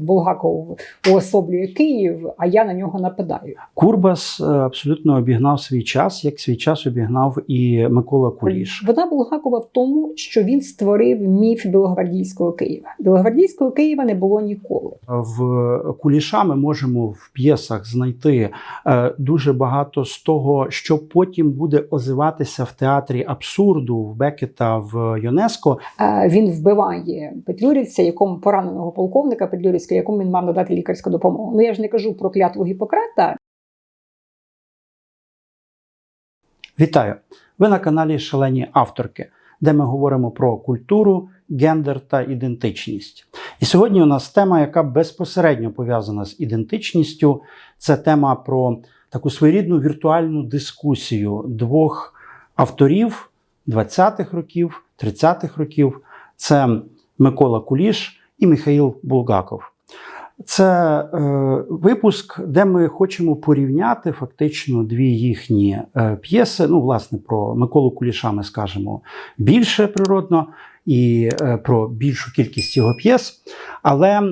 Булгаков уособлює Київ, а я на нього нападаю. Курбас е, абсолютно обігнав свій час, як свій час обігнав і Микола Куліш. Вона Булгакова в тому, що він створив міф білогвардійського Києва. Білогвардійського Києва не було ніколи. В Куліша ми можемо в п'єсах знайти е, дуже багато з того, що потім буде озиватися в театрі абсурду в Бекета в ЮНЕСКО. Е, Він вбиває петлюрівця, якому пораненого полковника Петлюрівського, якому він мав надати лікарську допомогу. Ну я ж не кажу про клятву Гіппократа. Вітаю! Ви на каналі Шалені авторки, де ми говоримо про культуру, гендер та ідентичність. І сьогодні у нас тема, яка безпосередньо пов'язана з ідентичністю. Це тема про таку своєрідну віртуальну дискусію двох авторів 20-х років, 30-х років. Це Микола Куліш і Михаїл Булгаков. Це е, випуск, де ми хочемо порівняти фактично дві їхні е, п'єси. Ну, власне, про Миколу Куліша ми скажемо більше природно і е, про більшу кількість його п'єс. Але е,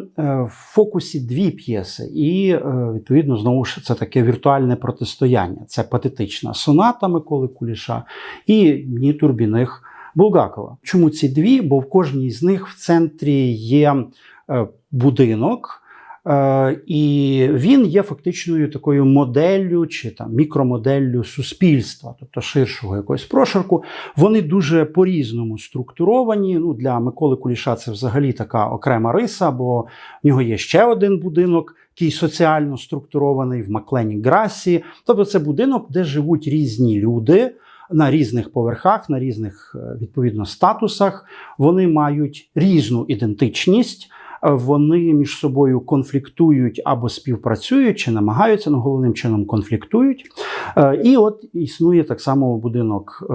в фокусі дві п'єси, і е, відповідно знову ж це таке віртуальне протистояння. Це патетична соната Миколи Куліша і дні турбіних Булгакова. Чому ці дві? Бо в кожній з них в центрі є е, будинок. Е, І він є фактичною такою моделлю чи там мікромоделлю суспільства, тобто ширшого якогось прошарку. Вони дуже по-різному структуровані. Ну, Для Миколи Куліша це взагалі така окрема риса, бо в нього є ще один будинок, який соціально структурований в Маклені Грасі. Тобто це будинок, де живуть різні люди. На різних поверхах, на різних е, відповідно статусах, вони мають різну ідентичність, вони між собою конфліктують або співпрацюють, чи намагаються, ну головним чином конфліктують. Е, І от існує так само будинок е,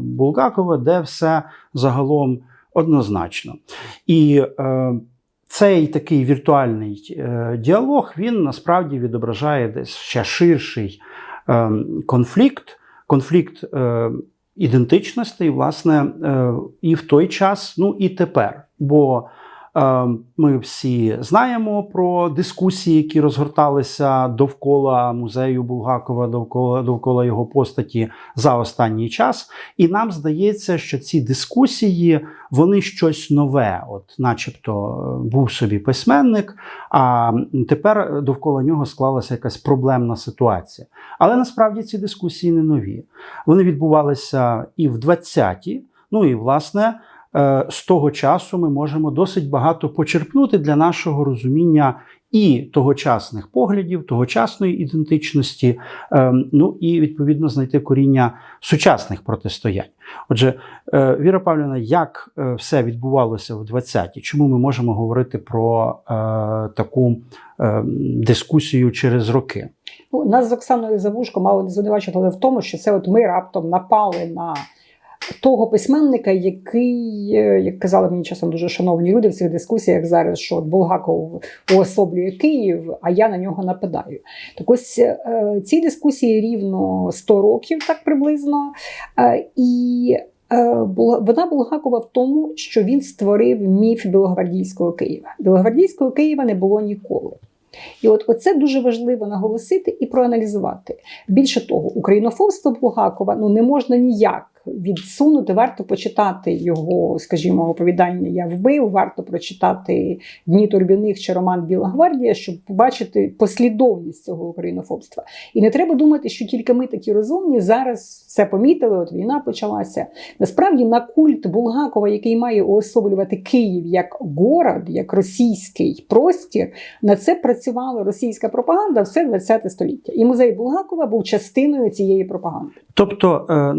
Булгакова, де все загалом однозначно. І е, цей такий віртуальний діалог він насправді відображає десь ще ширший конфлікт, конфлікт ідентичностей, власне, і в той час, ну і тепер. Бо ми всі знаємо про дискусії, які розгорталися довкола музею Булгакова, довкола, довкола його постаті за останній час. І нам здається, що ці дискусії вони щось нове, от, начебто, е, був собі письменник, а тепер довкола нього склалася якась проблемна ситуація. Але насправді ці дискусії не нові. Вони відбувалися і в 20-ті, ну і власне. Е, З того часу ми можемо досить багато почерпнути для нашого розуміння і тогочасних поглядів, тогочасної ідентичності, е, ну і відповідно знайти коріння сучасних протистоянь. Отже, е, Віра Павлівна, як е, все відбувалося в 20-ті? Чому ми можемо говорити про таку дискусію через роки? Ну, нас з Оксаною Завушко мало не звинувачували в тому, що це от ми раптом напали на того письменника, який, е, як казали мені часом дуже шановні люди в цих дискусіях зараз, що Булгаков уособлює Київ, а я на нього нападаю. Так ось е, ці дискусії рівно 100 років, так приблизно. Е, І вона Булгакова в тому, що він створив міф білогвардійського Києва. Білогвардійського Києва не було ніколи. І от оце дуже важливо наголосити і проаналізувати. Більше того, українофобство Булгакова ну не можна ніяк відсунути. Варто почитати його, скажімо, оповідання Я вбив, варто прочитати Дні Турбіних чи роман Біла гвардія, щоб побачити послідовність цього українофобства. І не треба думати, що тільки ми такі розумні зараз все помітили. От війна почалася. Насправді на культ Булгакова, який має уособлювати Київ як город, як російський простір, на це працювала російська пропаганда все 20 століття. І музей Булгакова був частиною цієї пропаганди. Тобто, е,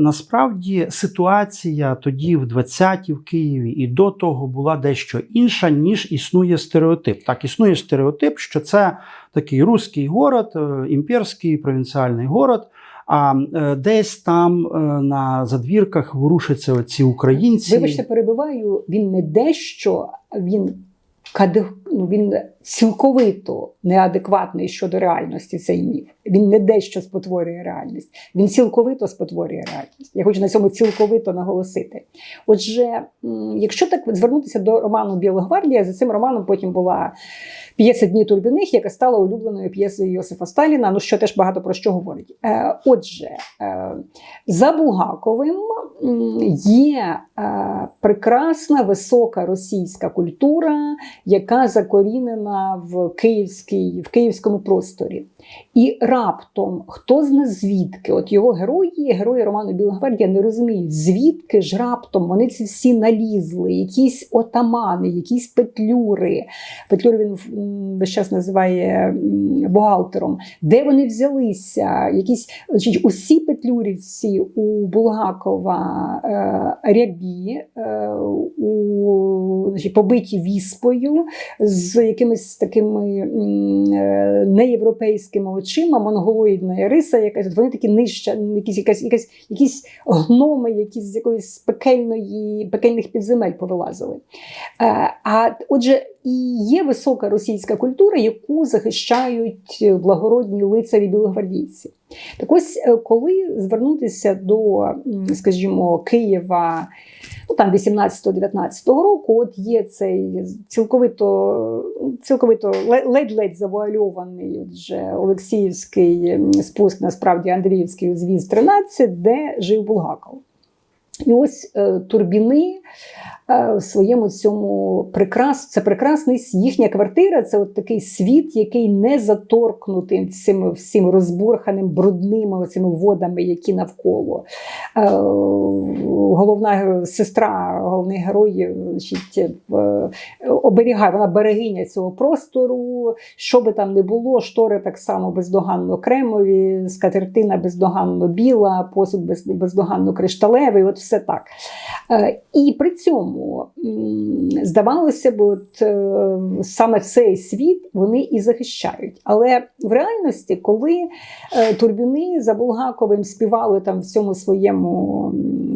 ситуація тоді, в 20-ті в Києві, і до того була дещо інша, ніж існує стереотип. Так, існує стереотип, що це такий руський город, е, імперський провінціальний город. А е, десь там е, на задвірках ворушаться оці українці. Вибачте, перебиваю, він не дещо, він ну, він цілковито неадекватний щодо реальності цей міф. Він не дещо спотворює реальність, він цілковито спотворює реальність. Я хочу на цьому цілковито наголосити. Отже, якщо так звернутися до роману Біла гвардія, за цим романом потім була п'єса Дні Турбіних, яка стала улюбленою п'єсою Йосифа Сталіна, ну що теж багато про що говорить. Е, отже, е, за Булгаковим є е, прекрасна висока російська культура, яка закорінена в, київській, в київському просторі. І раптом хто зна звідки, от його герої, герої роману Біла гвардія не розуміють, звідки ж раптом вони ці всі налізли, якісь отамани, якісь петлюри. Петлюри він весь час називає бухгалтером. Де вони взялися? Якісь значить, усі петлюрівці у Булгакова е, рябі, е, у, значить, побиті віспою з якимись такими м, е, очима, монголоїдна риса, якась вони такі нижча, якісь, якась, якась, якісь гноми, якісь з якоїсь пекельної, пекельних підземель повилазили. Е, А отже, і є висока російська культура, яку захищають благородні лицарі білогвардійці. Так ось, е, коли звернутися до, скажімо, Києва, ну там 18-19 року, от є цей цілковито, цілковито ледь-ледь завуальований отже, Олексіївський спуск, насправді Андріївський звіз 13, де жив Булгаков. І ось е, турбіни е, в своєму цьому прекрас, це прекрасний їхня квартира. Це от такий світ, який не заторкнутий цими всім розбурханим брудними цими водами, які навколо. Е, головна сестра, головний герой, значить, оберігає, вона берегиня цього простору. Що би там не було, штори так само бездоганно кремові, скатертина бездоганно біла, посуд без, бездоганно кришталевий, от все так. Е, І при цьому здавалося б, от е, саме цей світ вони і захищають. Але в реальності, коли е, турбіни за Булгаковим співали там в цьому своєму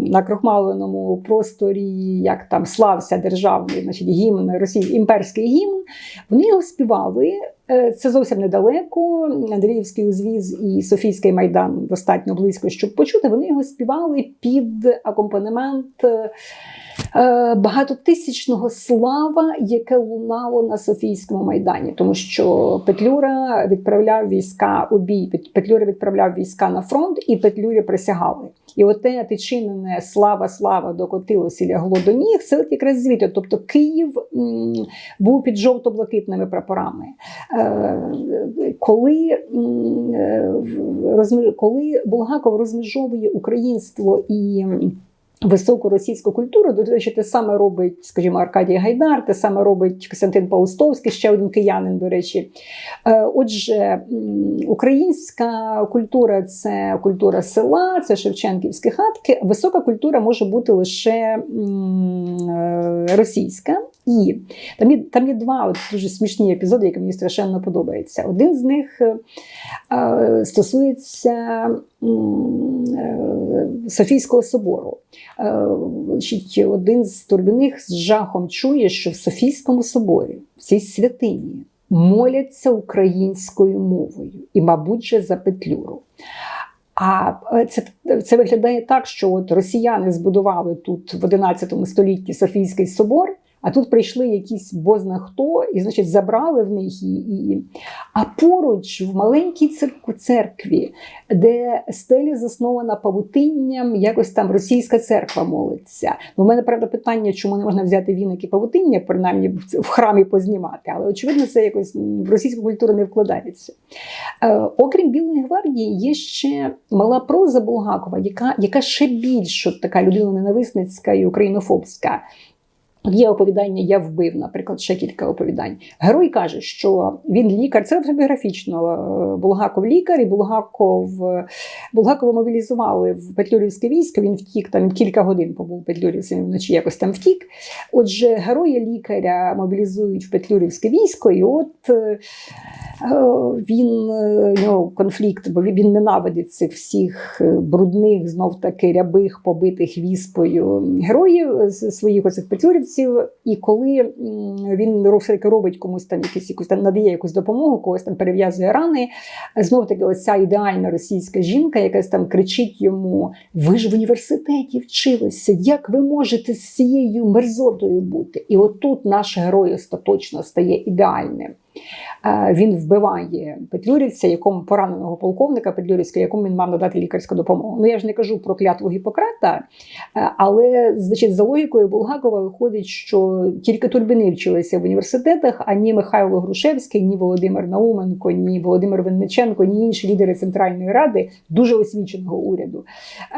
накрохмаленому просторі, як там слався державний значить, гімн Росії, імперський гімн, вони його співали. Е, Це зовсім недалеко. Андріївський узвіз і Софійський майдан достатньо близько, щоб почути. Вони його співали під акомпанемент е, багатотисячного слава, яке лунало на Софійському майдані, тому що Петлюра відправляв війська у бій. Петлюра відправляв війська на фронт, і Петлюрі присягали. І оте тичинене слава, слава докотилося, лягло до ніг. Це от якраз звідти. Тобто Київ був під жовто-блакитними прапорами. Е, коли, е, коли Булгаков розмежовує українство і високу російську культуру, до речі, те саме робить, скажімо, Аркадій Гайдар, те саме робить Костянтин Паустовський, ще один киянин, до речі. Е, Отже, українська культура це культура села, це шевченківські хатки. Висока культура може бути лише е, російська. І там є, там є два от дуже смішні епізоди, які мені страшенно подобаються. Один з них е, е, стосується е, Софійського собору. Е, значить, один з турбіних з жахом чує, що в Софійському соборі, в цій святині, моляться українською мовою і, мабуть, же за Петлюру. А е, це, це виглядає так, що от росіяни збудували тут в 11 столітті Софійський собор. А тут прийшли якісь бозна хто, і, значить, забрали в них і, і. А поруч в маленькій церкві, де стеля заснована павутинням, якось там російська церква молиться. Ну, У мене правда питання, чому не можна взяти віники павутиння, принаймні в храмі познімати, але очевидно, це якось в російську культуру не вкладається. Е, окрім Білої гвардії, є ще мала проза Булгакова, яка, яка ще більш така людиноненависницька і українофобська. Є оповідання Я вбив, наприклад, ще кілька оповідань. Герой каже, що він лікар, це автобіографічно. е, Булгаков лікар, і Булгаков Булгакова мобілізували в Петлюрівське військо. Він втік там кілька годин побув у Петлюрівці, вночі якось там втік. Отже, героя лікаря мобілізують в Петлюрівське військо, і от. е, Він е, нього конфлікт, бо він ненавидить цих всіх е, брудних, знов таки рябих, побитих віспою героїв своїх оцих петлюрівців. І коли він все-таки робить комусь там якісь якусь там надає якусь допомогу, когось там перев'язує рани. Знов таки, оця ідеальна російська жінка, якась там кричить йому: Ви ж в університеті вчилися, як ви можете з цією мерзотою бути? І отут наш герой остаточно стає ідеальним. Е, Він вбиває Петлюрівця, якому пораненого полковника Петлюрівська, якому він мав надати лікарську допомогу. Ну я ж не кажу про клятву Гіппократа, е, але значить, за логікою Булгакова виходить, що тільки турбіни вчилися в університетах, а ні Михайло Грушевський, ні Володимир Науменко, ні Володимир Винниченко, ні інші лідери Центральної ради дуже освіченого уряду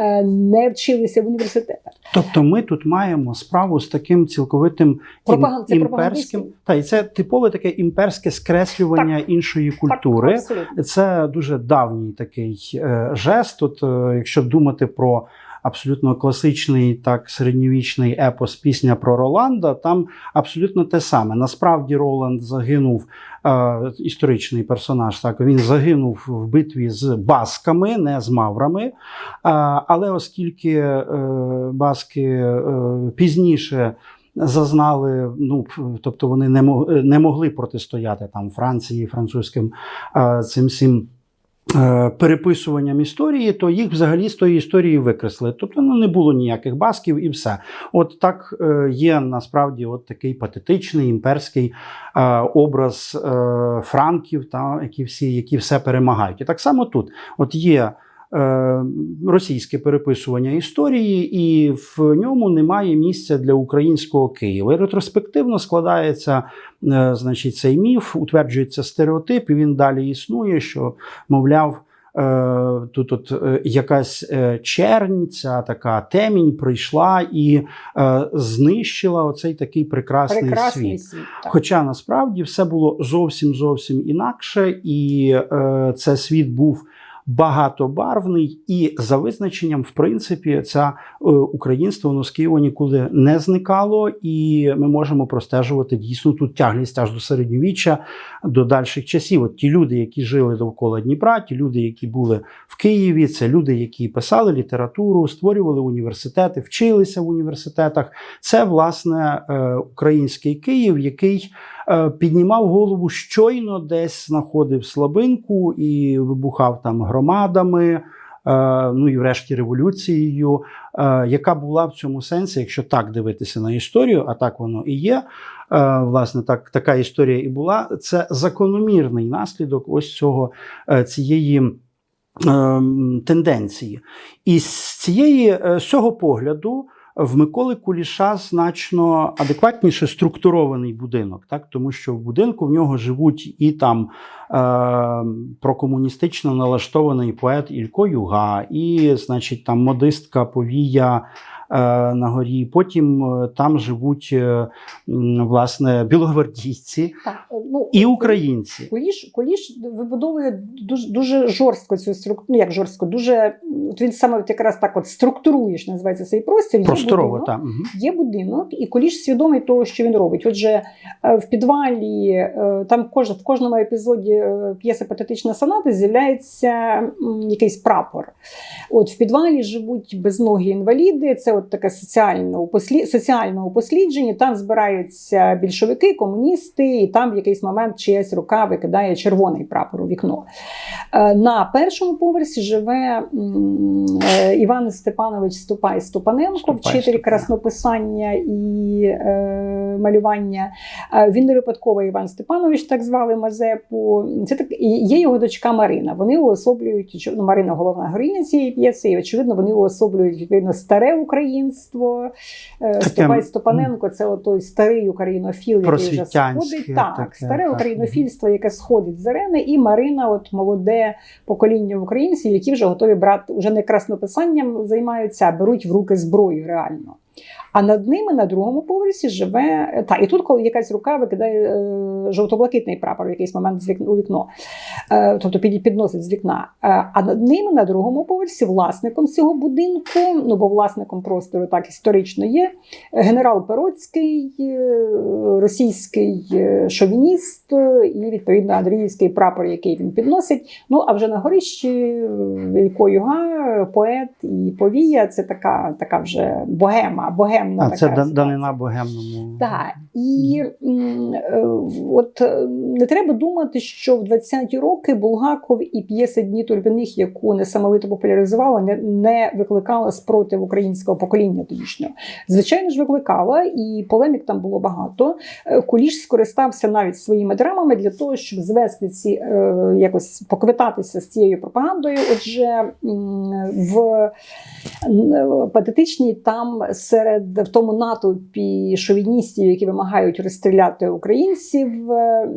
е, не вчилися в університетах. Тобто ми тут маємо справу з таким цілковитим Пропаган- імперським, та і це типове таке імперське скреслювання іншої культури. Так, абсолютно. Це дуже давній такий е, жест. От, е, якщо думати про абсолютно класичний, так середньовічний епос пісня про Роланда, там абсолютно те саме. Насправді Роланд загинув. е, Історичний персонаж, так він загинув в битві з басками, не з маврами. Але оскільки баски пізніше зазнали, ну тобто вони не, мог, не могли протистояти там Франції, французьким е, цим всім. е, Переписуванням історії, то їх взагалі з тої історії викресли. Тобто ну, не було ніяких басків і все. От так е, є насправді от такий патетичний імперський е, образ е, франків, та, які, всі, які все перемагають. І так само тут от є е, російське переписування історії, і в ньому немає місця для українського Києва. І ретроспективно складається е, значить, цей міф, утверджується стереотип, і він далі існує, що, мовляв, е, тут от е, якась е, чернь, ця така темінь прийшла і е, знищила оцей такий прекрасний, Прекрасний світ. світ. Хоча насправді все було зовсім зовсім інакше, і е, це світ був багатобарвний, і за визначенням, в принципі, це українство воно з Києва нікуди не зникало, і ми можемо простежувати дійсно тут тяглість аж до середньовіччя, до дальших часів. От ті люди, які жили довкола Дніпра, ті люди, які були в Києві, це люди, які писали літературу, створювали університети, вчилися в університетах. Це власне е, український Київ, який піднімав голову щойно десь знаходив слабинку і вибухав там громадами. е, Ну і врешті революцією, е, яка була в цьому сенсі, якщо так дивитися на історію, а так воно і є. е, Власне, так така історія і була. Це закономірний наслідок ось цього е, цієї ем, тенденції. І з цієї е, з цього погляду в Миколи Куліша значно адекватніше структурований будинок, так тому що в будинку в нього живуть і там е, прокомуністично налаштований поет Ілько Юга, і, значить, там модистка Повія. Е, На горі, потім е, там живуть е, власне білогвардійці Так, ну, і українці. Куліш, Куліш вибудовує дуже, дуже жорстко цю структуру. Ну, як жорстко, дуже от він саме от якраз так от структурує, називається цей простір. Є Просторово, будинок. Є будинок, і Куліш свідомий того, що він робить. Отже, в підвалі там кож, в кожному епізоді п'єси Патетична соната з'являється якийсь прапор. От в підвалі живуть безногі інваліди. Це от таке соціальне упослідження. Там збираються більшовики, комуністи, і там в якийсь момент чиясь рука викидає червоний прапор у вікно. Е, На першому поверсі живе е, Іван Степанович Ступай Ступаненко, Ступай вчитель Ступай. краснописання і е, малювання. Він не випадково Іван Степанович, так звали Мазепу. Це так і є його дочка Марина. Вони уособлюють очевидно, Марина головна героїня цієї п'єси, і очевидно, вони уособлюють відповідно старе українство. Е, Ступай Стопаненко це той старий українофіл, який вже сходить. Так, таке, старе так. українофільство, яке сходить з арени, і Марина, от молоде покоління українців, які вже готові брати уже не краснописанням займаються, а беруть в руки зброю реально. А над ними на другому поверсі живе. Та, і тут, коли якась рука викидає е, жовто-блакитний прапор в якийсь момент з вікно, у вікно, е, тобто під, підносить з вікна. Е, а над ними на другому поверсі власником цього будинку, ну бо власником простору так історично є, генерал Пероцький, е, російський е, шовініст е, і відповідно Андріївський прапор, який він підносить. Ну а вже на горищі е, Юга, поет і повія це така, така вже богема, богемна. А така це данина богемному. Так, і е, от е, не треба думати, що в 20-ті роки Булгаков і п'єса Дні Турбіних, яку несамовито популяризувала, не, не викликала спротив українського покоління тодішнього. Звичайно ж, викликала, і полемік там було багато. Е, Куліш скористався навіть своїми драмами для того, щоб звести ці якось поквитатися з цією пропагандою. Отже, в патетичній там серед в тому натовпі шовіністів, які вимагають розстріляти українців, е,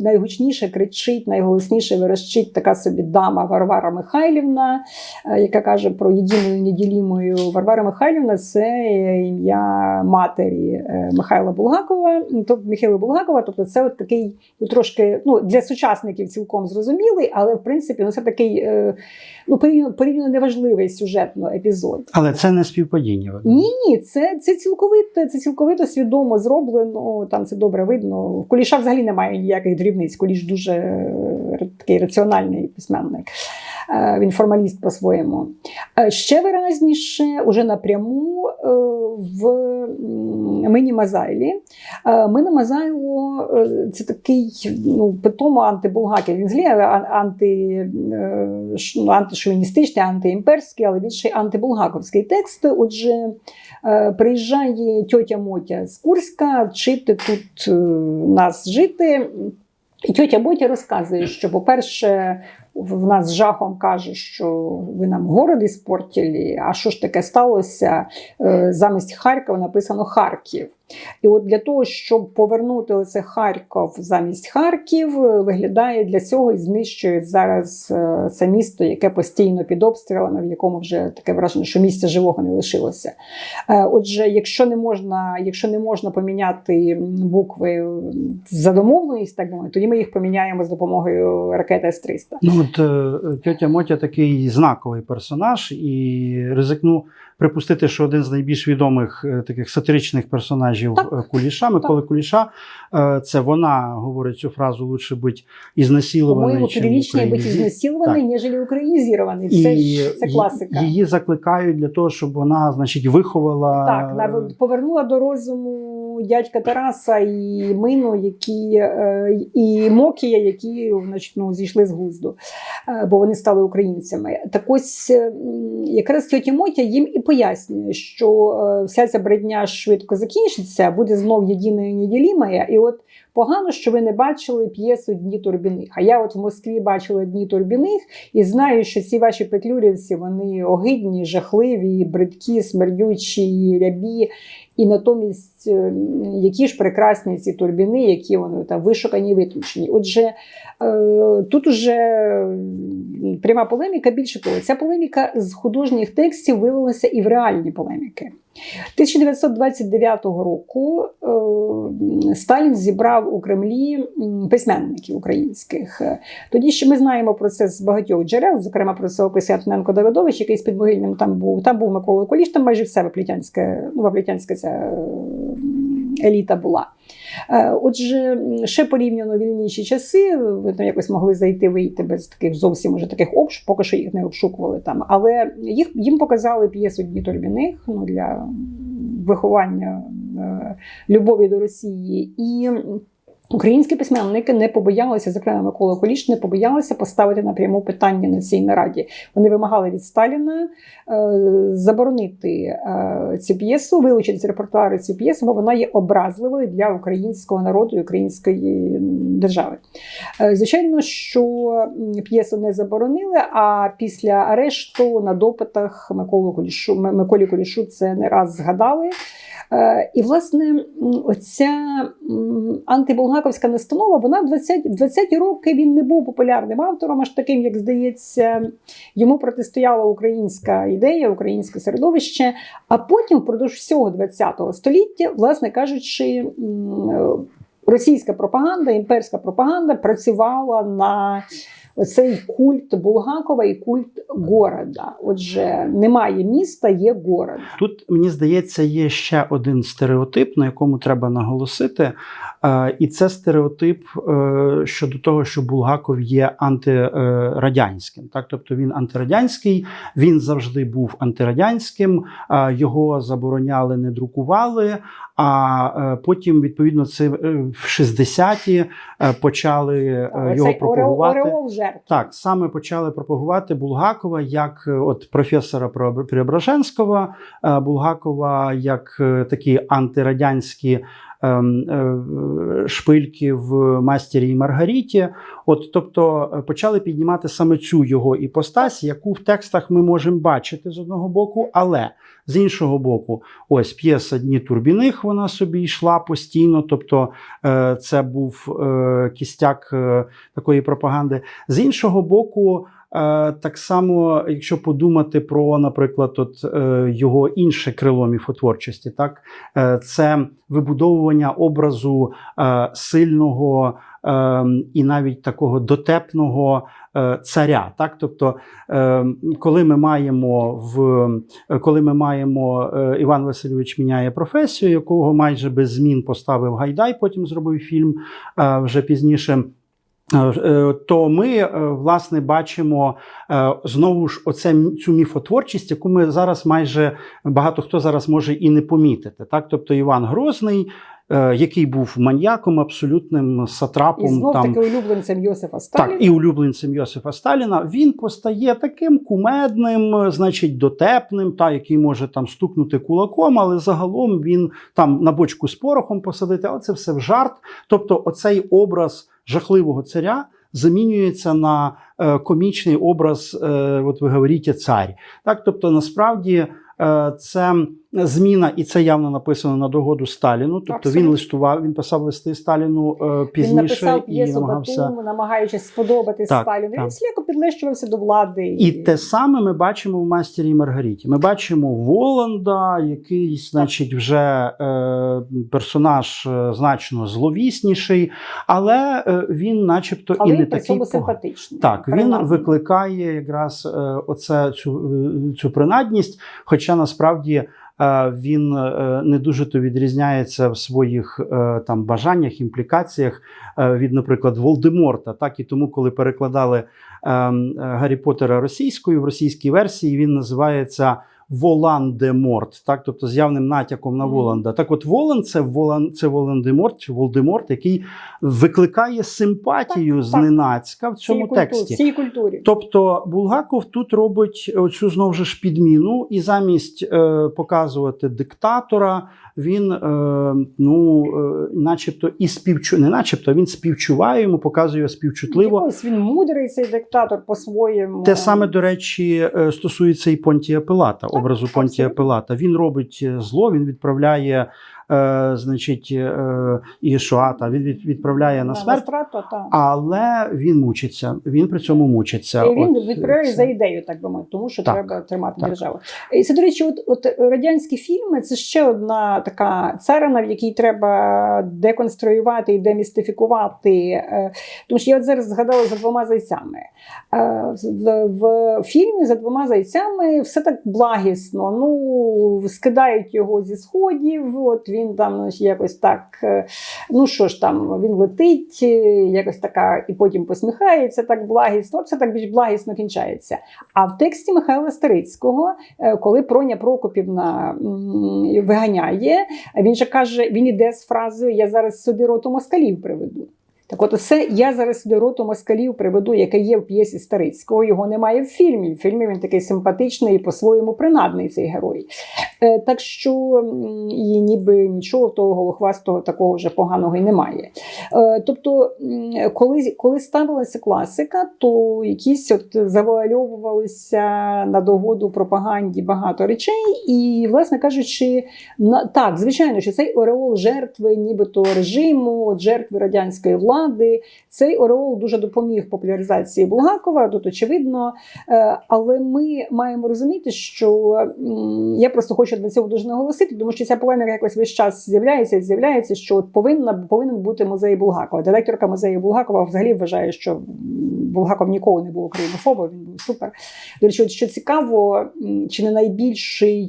найгучніше кричить, найголосніше верещить така собі дама Варвара Михайлівна, е, яка каже про єдиною неділімою. Варвара Михайлівна це ім'я матері е, Михайла Булгакова, тобто Михайла Булгакова. Тобто, це от такий ну, трошки ну, для сучасників цілком зрозумілий, але в принципі ну, це такий ну, порівняно, порівняно неважливий сюжетно епізод. Але це не співпадіння. Ні, ні, це, це цілковито, це цілковито свідомо зроблено. Там це добре видно. В Куліша взагалі немає ніяких дрібниць. Куліш дуже е, такий раціональний письменник. Е, Він формаліст по-своєму. Е, Ще виразніше, уже напряму е, в Мині Мазайлі. Е, Мина Мазайло це такий ну, питомо антибулгакер. Він злі анти, ну, антишовіністичний, антиімперський, але й антибулгаковський текст. Отже, приїжджає тьотя Мотя з Курська вчити тут нас жити. І тьотя Мотя розказує, що, по-перше, в нас з жахом каже, що ви нам город іспортили, а що ж таке сталося? Е, Замість Харкова написано Харків. І от для того, щоб повернути оце Харків замість Харків, е, виглядає для цього і знищують зараз е, це місто, яке постійно під обстрілами, в якому вже таке враження, що місця живого не лишилося. Е, Отже, якщо не можна, якщо не можна поміняти букви за домовленість, так би тоді ми їх поміняємо з допомогою ракети С-300. Ну от тьотя Мотя такий знаковий персонаж, і ризикну припустити, що один з найбільш відомих таких сатиричних персонажів Так. Кулішами, так. коли Куліша, е, це вона говорить цю фразу лучше бути ізнасилований, По-моєму, чим приличнее бути українізі- ніж українізований. Це, І це класика. її закликають для того, щоб вона, значить, виховала Так, навіть повернула до розуму дядька Тараса і Мину, які е, і Мокія, які ну, зійшли з глузду, е, бо вони стали українцями. Так ось е, якраз тьотя Мотя їм і пояснює, що вся ця бредня швидко закінчиться, буде знов єдиною неділімою. І от погано, що ви не бачили п'єсу Дні Турбіних. А я от в Москві бачила Дні Турбіних і знаю, що ці ваші петлюрівці вони огидні, жахливі, бридкі, смердючі, рябі. І натомість, е, які ж прекрасні ці турбіни, які вони там вишукані, виключені. Отже, е, тут уже пряма полеміка. Більше того, ця полеміка з художніх текстів вилилася і в реальні полеміки. 1929 року е, Сталін зібрав у Кремлі письменників українських. Тоді ще ми знаємо про це з багатьох джерел, зокрема про це описує Антоненко Давидович, який з підмогильним там був. Там був Микола Коліш, там майже все ваплітянське, ну, ваплітянське ця е, еліта була. Е, Отже, ще порівняно вільніші часи, ви там якось могли зайти, вийти без таких зовсім уже таких обшук, поки що їх не обшукували там. Але їх, їм показали п'єсу Дні Турбіних ну, для виховання е, любові до Росії. І Українські письменники не побоялися, зокрема Микола Коліш, не побоялися поставити напряму питання на цій нараді. Вони вимагали від Сталіна е, заборонити е, цю п'єсу, вилучити з репертуару цю п'єсу, бо вона є образливою для українського народу і української держави. Е, звичайно, що п'єсу не заборонили, а після арешту на допитах Миколу Кулішу, М- Миколі Кулішу це не раз згадали. І, власне, оця м, антибулгаковська настанова, вона в 20, 20-ті роки він не був популярним автором, аж таким, як здається, йому протистояла українська ідея, українське середовище. А потім, впродовж всього 20-го століття, власне кажучи, російська пропаганда, імперська пропаганда працювала на оцей культ Булгакова і культ города. Отже, немає міста, є город. Тут мені здається, є ще один стереотип, на якому треба наголосити. Е, І це стереотип е, щодо того, що Булгаков є антирадянським. Так, тобто він антирадянський, він завжди був антирадянським, е, його забороняли, не друкували. А е, потім, відповідно, це е, в 60-ті е, почали е, його цей пропагувати. ореол жертв. Так, саме почали пропагувати Булгакова як от професора Преобр- Преображенського, Булгакова як такі антирадянські шпильки в мастері і Маргариті. От, тобто е, почали піднімати саме цю його іпостась, яку в текстах ми можемо бачити з одного боку, але з іншого боку, ось п'єса Дні Турбіних, вона собі йшла постійно. Тобто е, це був е, кістяк е, такої пропаганди. З іншого боку, е, так само, якщо подумати про, наприклад, от, е, його інше крило міфотворчості, так, е, це вибудовування образу е, сильного е, і навіть такого дотепного е, царя. Так? Тобто, е, коли ми маємо в е, коли ми маємо е, Іван Васильович міняє професію, якого майже без змін поставив Гайдай, потім зробив фільм е, вже пізніше. Е, То ми е, власне бачимо е, знову ж оце цю міфотворчість, яку ми зараз майже багато хто зараз може і не помітити. Так, тобто Іван Грозний, е, який був маньяком, абсолютним І сатрапом, знов там таки улюбленцем Йосифа Сталіна. так, і улюбленцем Йосифа Сталіна, він постає таким кумедним, е, значить, дотепним, та який може там стукнути кулаком, але загалом він там на бочку з порохом посадити, але це все в жарт. Тобто, оцей образ жахливого царя замінюється на е, комічний образ, е, от ви говорите, царь. Так, тобто, насправді. е, Це зміна, і це явно написано на догоду Сталіну. Тобто він листував, він писав листи Сталіну е, пізніше Він написав і п'єсу намагався. Батуму, намагаючись сподобатись Так, Сталіну. так. Він сліко підлещувався до влади. І те саме ми бачимо в мастері і Маргариті. Ми бачимо Воланда, який, значить, вже е, персонаж е, значно зловісніший, але е, він, начебто, але і не такий поганий. симпатичний. Так, він викликає якраз е, оце цю, е, цю принадність, хоча насправді. Е, Він е, не дуже то відрізняється в своїх е, там бажаннях, імплікаціях від, наприклад, Волдеморта. Так і тому, коли перекладали ем, Гаррі Поттера російською в російській версії, він називається Волан-де-Морт, так, тобто з явним натяком на Воланда. Так, от Волан це Волан, це Волан-де-Морт чи Волдеморт, який викликає симпатію Так, так. зненацька в Цій цьому культурі- тексті. цій культурі. Тобто Булгаков тут робить оцю знову ж підміну, і замість е, показувати диктатора, він, е, ну, е, начебто, і співчу... не начебто, він співчуває йому, показує співчутливо. Якось він мудрий цей диктатор по-своєму. Те саме, до речі, е, стосується і Понтія Пилата, Так, образу Понтія. Пилата. Він робить е, зло, він відправляє, значить, е, Ієшуата, він відправляє на смерть. Але він мучиться. Він при цьому мучиться. І він От, відправляє це- за ідею, так би мовити, тому що Так, треба тримати так. державу. І це, до речі, от, от радянські фільми це ще одна така царина, в якій треба деконструювати і демістифікувати. Е, Тому що я от зараз згадала за двома зайцями. Е, В, в фільмі за двома зайцями все так благісно. Ну, скидають його зі сходів, от він там якось так. е, Ну що ж там, він летить, е, якось така, і потім посміхається так благісно. Все так більш благісно кінчається. А в тексті Михайла Старицького, е, коли Проня Прокопівна виганяє, він же каже: він іде з фразою Я зараз собі роту москалів приведу. Так от це я зараз сюди роту москалів приведу, яке є в п'єсі Старицького. Його немає в фільмі. В фільмі він такий симпатичний і по-своєму принадний цей герой. Е, так що і ніби нічого того голохвастого такого вже поганого і немає. Е, тобто, коли, коли ставилася класика, то якісь от завуальовувалися на догоду пропаганді багато речей, і, власне кажучи, на так, звичайно, що цей ореол жертви, нібито режиму, жертви радянської влади, цей ореол дуже допоміг популяризації Булгакова, тут очевидно. Е, Але ми маємо розуміти, що я просто хочу на цьому дуже наголосити, тому що ця полеміка якось весь час з'являється, з'являється, що от повинна повинен бути музей Булгакова. Директорка музею Булгакова взагалі вважає, що Булгаков ніколи не був українофобом, він був супер. До речі, от що цікаво, чи не найбільший,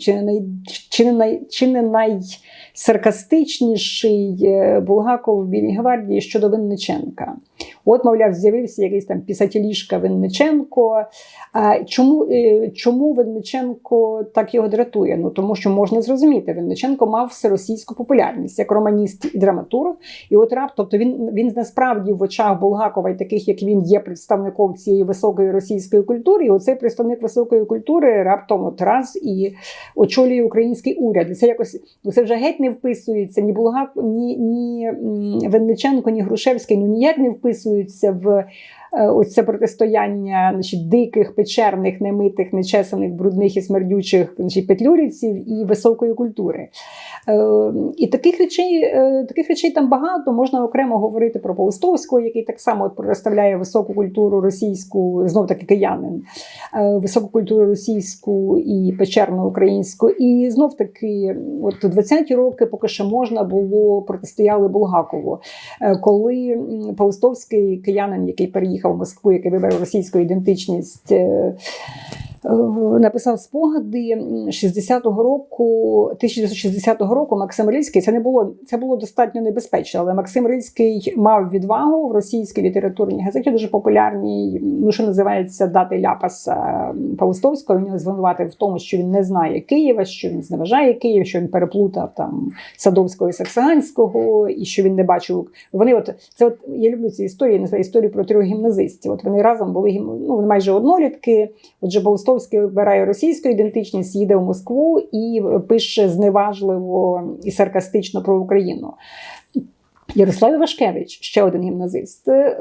чи не най, чи не най, чи не найсаркастичніший е, Булгаков в Білій гвардії щодо Винниченка. От, мовляв, з'явився якийсь там пісателішка Винниченко. А чому, е, чому Винниченко так його дратує? Ну тому що можна зрозуміти, Винниченко мав всеросійську популярність як романіст і драматург. І от раптом, тобто він, він насправді в очах Булгакова і таких, як він, є представником цієї високої російської культури. І оцей представник високої культури раптом от раз і очолює український уряд. І це якось ну, це вже геть не вписується ні Булгак, ні, ні Винниченко, ні Грушевський, ну ніяк не вписуються в ось це протистояння значить, диких, печерних, немитих, нечесаних, брудних і смердючих значить, петлюрівців і високої культури. Е, і таких речей, е, таких речей там багато. Можна окремо говорити про Паустовського, який так само представляє високу культуру російську, знов таки киянин, е, високу культуру російську і печерну українську. І знов таки, от 20-ті роки, поки ще можна було протистояли Булгакову. Е, Коли Паустовський киянин, який переїхав в Москву, який вибрав російську ідентичність. Написав спогади м, 60-го року, 1960 року Максим Рильський. Це не було це було достатньо небезпечно, але Максим Рильський мав відвагу в російській літературній газеті, дуже популярній. Ну що називається дати ляпаса Паустовського. Він звинуватив в тому, що він не знає Києва, що він зневажає Київ, що він переплутав там Садовського і Саксаганського, і що він не бачив. Вони от це от я люблю ці історії, називаю історію про трьох гімназистів. От вони разом були ну, вони майже однолітки. Отже, Паустовський вибирає російську ідентичність, їде в Москву і пише зневажливо і саркастично про Україну. Ярослав Івашкевич, ще один гімназист, е,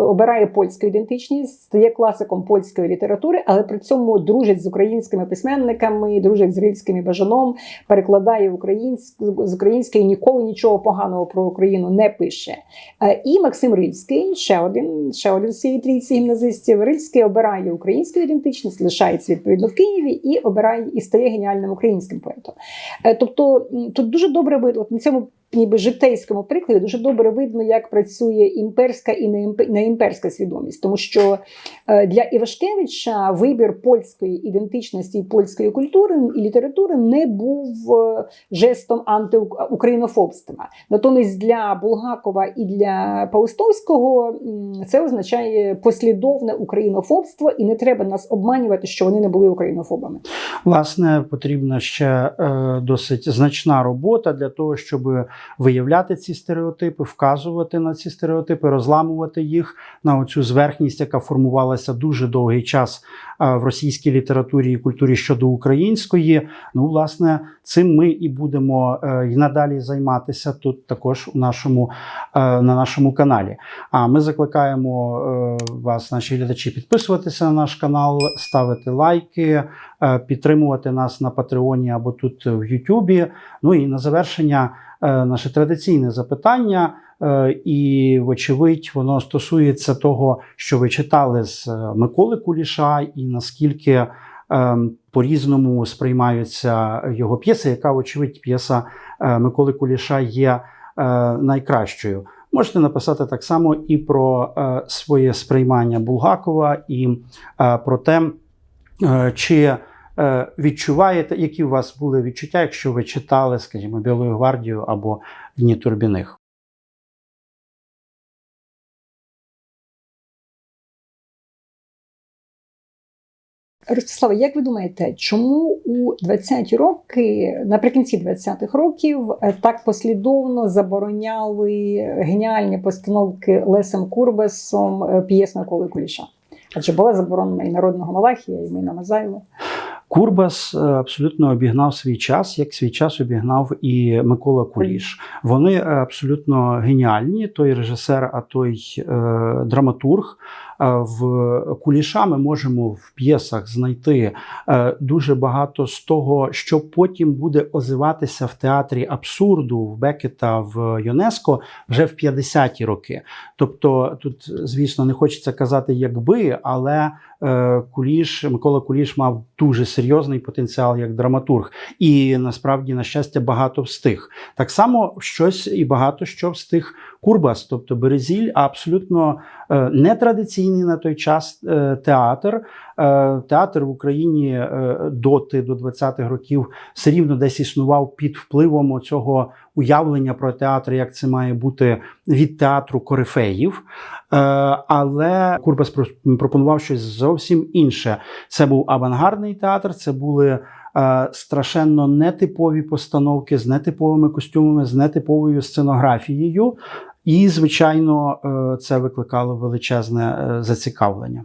обирає польську ідентичність, стає класиком польської літератури, але при цьому дружить з українськими письменниками, дружить з Рильським Бажаном, перекладає українську з української, ніколи нічого поганого про Україну не пише. Е, і Максим Рильський, ще один, ще один з цієї трійці гімназистів. Рильський обирає українську ідентичність, лишається відповідно в Києві і обирає і стає геніальним українським поетом. Е, Тобто тут дуже добре от на цьому ніби житейському прикладі дуже добре видно, як працює імперська і неімпе- неімперська свідомість, тому що е, для Івашкевича вибір польської ідентичності польської культури і літератури не був е, жестом антиукраїнофобства. Натомість для Булгакова і для Паустовського це означає послідовне українофобство, і не треба нас обманювати, що вони не були українофобами. Власне, потрібна ще е, досить значна робота для того, щоб виявляти ці стереотипи, вказувати на ці стереотипи, розламувати їх на оцю зверхність, яка формувалася дуже довгий час е, в російській літературі і культурі щодо української. Ну, власне, цим ми і будемо е, і надалі займатися тут, також у нашому е, на нашому каналі. А ми закликаємо вас, наші глядачі, підписуватися на наш канал, ставити лайки, підтримувати нас на Патреоні або тут в Ютубі. Ну і на завершення е, наше традиційне запитання. Е, І, вочевидь, воно стосується того, що ви читали з е, Миколи Куліша, і наскільки е, по-різному сприймаються його п'єси, яка, вочевидь, п'єса е, Миколи Куліша є е, найкращою. Можете написати так само і про е, своє сприймання Булгакова, і е, про те, е, чи е, відчуваєте, які у вас були відчуття, якщо ви читали, скажімо, Білою гвардію або Дні Турбіних. Ростислава, як ви думаєте, чому у 20-ті роки, наприкінці 20-х років, е, так послідовно забороняли геніальні постановки Лесем Курбасом е, п'єс Миколи Куліша? Адже була заборонена і народного Малахія, і Мина Мазайло. Курбас е, абсолютно обігнав свій час, як свій час обігнав і Микола Куліш. Вони е, абсолютно геніальні. Той режисер, а той е, драматург. Е, В Куліша ми можемо в п'єсах знайти е, дуже багато з того, що потім буде озиватися в театрі абсурду в Бекета в ЮНЕСКО вже в 50-ті роки. Тобто, тут, звісно, не хочеться казати якби, але е, Куліш, Микола Куліш мав дуже серйозний потенціал як драматург, і насправді, на щастя, багато встиг. Так само щось і багато що встиг Курбас, тобто Березіль, абсолютно е, нетрадиційний на той час е, театр. Е, Театр в Україні е, доти до 20-х років все рівно десь існував під впливом цього уявлення про театр, як це має бути від театру корифеїв. Але Курбас пропонував щось зовсім інше. Це був авангардний театр, це були страшенно нетипові постановки з нетиповими костюмами, з нетиповою сценографією. І, звичайно, е, це викликало величезне е, зацікавлення.